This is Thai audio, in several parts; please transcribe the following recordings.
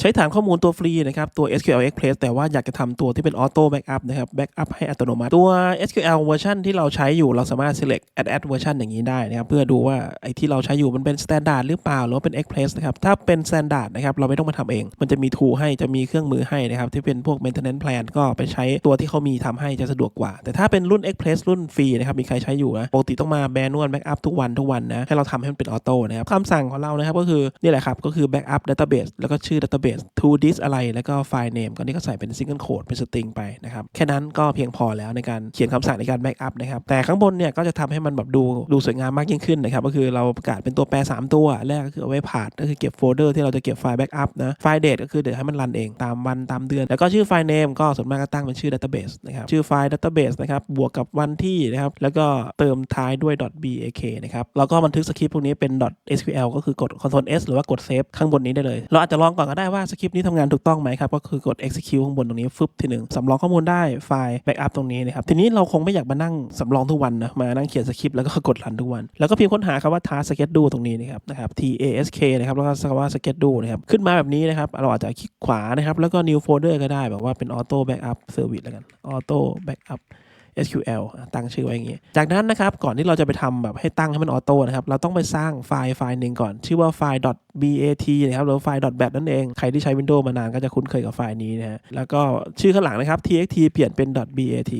ใช้ฐานข้อมูลตัวฟรีนะครับตัว SQL Express แต่ว่าอยากจะทำตัวที่เป็น Auto Backup นะครับ Backup ให้อัตโนมัติ ตัว SQL เวอร์ชันที่เราใช้อยู่เราสามารถ select add add เวอร์ชันอย่างนี้ได้นะครับ เพื่อดูว่าไอ้ที่เราใช้อยู่มันเป็น Standard หรือเปล่า หรือว่าเป็น Express นะครับ ถ้าเป็น Standard นะครับ เราไม่ต้องมาทำเอง มันจะมี tool ให้จะมีเครื่องมือให้นะครับ ที่เป็นพวก maintenance plan ก็ไปใช้ตัวที่เขามีทำให้จะสะดวกกว่า แต่ถ้าเป็นรุ่น Express รุ่นฟรีนะครับมีใครใช้อยู่นะปกติต้องมาแบนวล Backup ทุกวันทุกวันนะให้เราทำให้มันเป็นออโต้นะครับคำสั่งของเรานะครับก็คือนี่แหละครับก็คือ Backup Database แล้วก็ชื่อ Database to disk อะไร แล้วก็ไฟล์ name ก็นี่ก็ใส่เป็น single code เป็น string ไปนะครับ แค่นั้นก็เพียงพอแล้วในการเขียนคำสั่งในการ Backup นะครับ แต่ข้างบนเนี่ยก็จะทำให้มันแบบดูดูสวยงามมากยิ่งขึ้นนะครับ ก็คือเราประกาศเป็นตัวแปร 3 ตัว แรกก็คือเอาไว้ผ่านก็คือเก็บโฟลเดอร์ที่เราจะเก็บไฟล์ Backup นะ ไฟล์ date ก็คือเดี๋ยวให้มันรันเองตามวันตามเดือน แล้วก็ชื่อไฟล์ name ก็ส่วนมากก็ตั้งเป็นชื่อ database นะครับ ชื่อไฟล์ database นะครับ บวกกับวันที่นะครับ แล้วก็เติมท้ายด้วย .bak นะครับ แล้วก็บันทึกสคริปต์พวกนี้เป็น .sql ก็คือกด Ctrl S หรือว่ากด save ข้างบนนี้ได้เลย เราอาจจะลองก่อนก็ได้ว่าสคริปต์นี้ทำงานถูกต้องไหมครับก็คือกด execute ข้างบนตรงนี้ฟึบทีหนึ่งสำรองข้อมูลได้ไฟล์ backup ตรงนี้นะครับทีนี้เราคงไม่อยากมานั่งสำรองทุกวันนะมานั่งเขียนสคริปต์แล้วก็กดรันทุกวัน แล้วก็พิมพ์ค้นหาคำว่า task schedule ตรงนี้นะครับนะครับ t a s k นะครับแล้วก็คำว่า schedule นะครับขึ้นมาแบบนี้นะครับเราอาจจะคลิกขวานะครับแล้วก็ new folder ก็ได้แบบว่าเป็น auto backup service แล้วกัน auto backup SQL ตั้งชื่อไว้อย่างนี้ จากนั้นนะครับ ก่อนที่เราจะไปทำแบบให้ตั้งให้มันออโต้นะครับ เราต้องไปสร้างไฟล์ไฟล์หนึ่งก่อน ชื่อว่าไฟล์ .bat นะครับ หรือไฟล์ .bat นั่นเอง ใครที่ใช้ Windows มานานก็จะคุ้นเคยกับไฟล์นี้นะฮะ แล้วก็ชื่อข้างหลังนะครับ txt เปลี่ยนเป็น .bat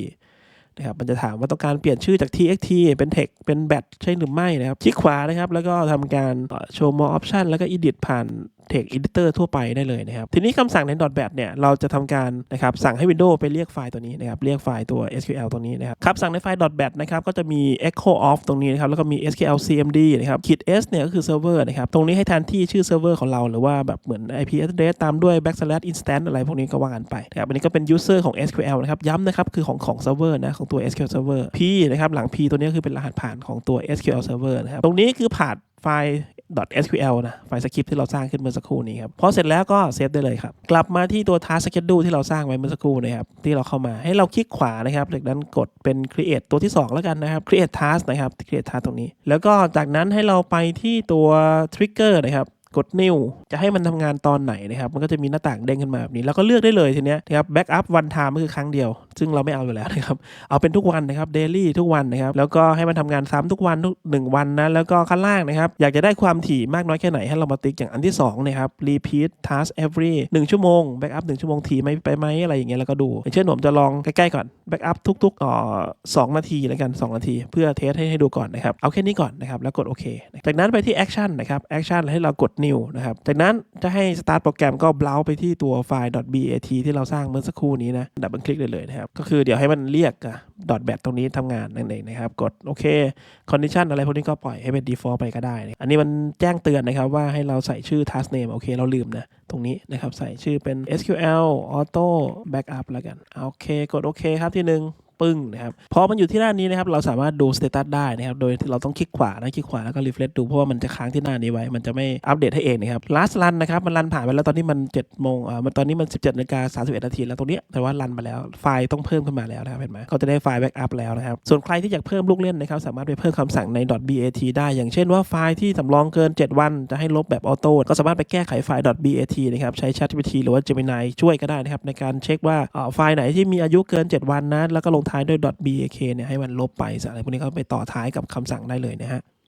นะครับมันจะถามว่าต้องการเปลี่ยนชื่อจาก txt เป็น text เป็น bat ใช่หรือไม่นะครับคลิกขวานะครับ แล้วก็ทำการเอ่อ show more option แล้วก็ edit ผ่าน text editor ทั่วไปได้เลยนะครับ ทีนี้คำสั่งใน .bat เนี่ยเราจะทำการนะครับสั่งให้ Windows ไปเรียกไฟล์ตัวนี้นะครับเรียกไฟล์ตัว SQL ตัวนี้นะครับครับสั่งในไฟล์ .bat นะครับก็จะมี echo off ตรงนี้นะครับแล้วก็มี SQL cmd นะครับขีด s เนี่ยก็คือ server นะครับตรงนี้ให้แทนที่ชื่อ server ของเราหรือว่าแบบเหมือน IP address ตามด้วย backslash instance อะไรพวกนี้ก็ว่ากันไปนะครับอันนี้ก็เป็น user ของ SQL นะครับย้ำนะครับคือของของ server นะของตัว SQL server p นะครับหลัง p ตัวนี้คือเป็นรหัสผ่านของตัว SQL server นะครับ ตรงนี้คือผ่านไฟล์ .sql นะ ไฟล์สคริปต์ที่เราสร้างขึ้นเมื่อสักครู่นี้ครับ พอเสร็จแล้วก็เซฟได้เลยครับ กลับมาที่ตัว task schedule ที่เราสร้างไว้เมื่อสักครู่นะครับ ที่เราเข้ามาให้เราคลิกขวานะครับจากนั้นกดเป็น create ตัวที่ 2 แล้วกันนะครับ create task นะครับ create task ตรงนี้ แล้วก็จากนั้นให้เราไปที่ตัว trigger นะครับ กด new จะให้มันทำงานตอนไหนนะครับมันก็จะมีหน้าต่างเด้งขึ้นมาแบบนี้ แล้วก็เลือกได้เลยทีเนี้ยนะครับ backup one time ก็คือครั้งเดียว ซึ่งเราไม่เอาอยู่แล้วนะครับเอาเป็นทุกวันนะครับ daily ทุกวันนะครับแล้วก็ให้มันทำงานซ้ำทุกวันทุกหนึ่งวันนะแล้วก็ข้างล่างนะครับอยากจะได้ความถี่มากน้อยแค่ไหนให้เรามาติ๊กอย่างอันที่2นะครับ repeat task every 1ชั่วโมง backup 1ชั่วโมงถี่ไหมไปไหมอะไรอย่างเงี้ยแล้วก็ดูอย่างเช่นผมจะลองใกล้ๆก่อน backup ทุกๆอ่อสองนาทีแล้วกัน2นาที เพื่อเทสให้ให้ดูก่อนนะครับเอาแค่นี้ก่อนนะครับแล้วกดโอเคจากนั้นไปที่ action นะครับ action ให้เรากด new นะครับ จากนั้นจะให้ start โปรแกรมก็ browse ไปที่ตัวไฟล์ .bat ที่เราสร้างเมื่อสักครู่นี้นะ ดับเบิลคลิกได้เลยนะครับ ก็คือเดี๋ยวให้มันเรียกอะ .bat ตรงนี้ทำงานนั่นเองนะครับ กดโอเค condition อะไรพวกนี้ก็ปล่อยให้เป็น default ไปก็ได้ อันนี้มันแจ้งเตือนนะครับว่าให้เราใส่ชื่อ task name โอเคเราลืมนะ ตรงนี้นะครับใส่ชื่อเป็น SQL auto backup แล้วกัน โอเค กดโอเคครับที่หนึ่ง ปึ้งนะครับพอมันอยู่ที่หน้านี้นะครับเราสามารถดูสเตตัสได้นะครับโดยเราต้องคลิกขวานะคลิกขวาแล้วก็รีเฟรชดูเพราะว่ามันจะค้างที่หน้านี้ไว้ มันจะไม่อัปเดตให้เองนะครับ last run นะครับมันรันผ่านไปแล้วตอนนี้มัน7โมงอ่ามันตอนนี้มัน17นาฬิกา31นาทีแล้วตรงเนี้ยแต่ว่ารันมาแล้วไฟล์ต้องเพิ่มขึ้นมาแล้วนะครับเห็นไหมเขาจะได้ไฟล์แบ็กอัพแล้วนะครับส่วนใครที่อยากเพิ่มลูกเล่นนะครับสามารถไปเพิ่มคำสั่งใน .bat ได้ อย่างเช่นว่าไฟล์ที่สำรองเกิน 7 วันจะให้ลบแบบออโต้ก็สามารถไปแก้ไขไฟล์ .bat นะครับใช้ ChatGPT หรือว่า Gemini ช่วยก็ได้นะครับในการเช็คว่าไฟล์ไหนที่มีอายุเกิน 7 วันนะแล้วก็ลงท้ายด้วย .bak เนี่ยให้มันลบไปอะไรพวกนี้ก็ไปต่อท้ายกับคำสั่งได้เลยนะฮะ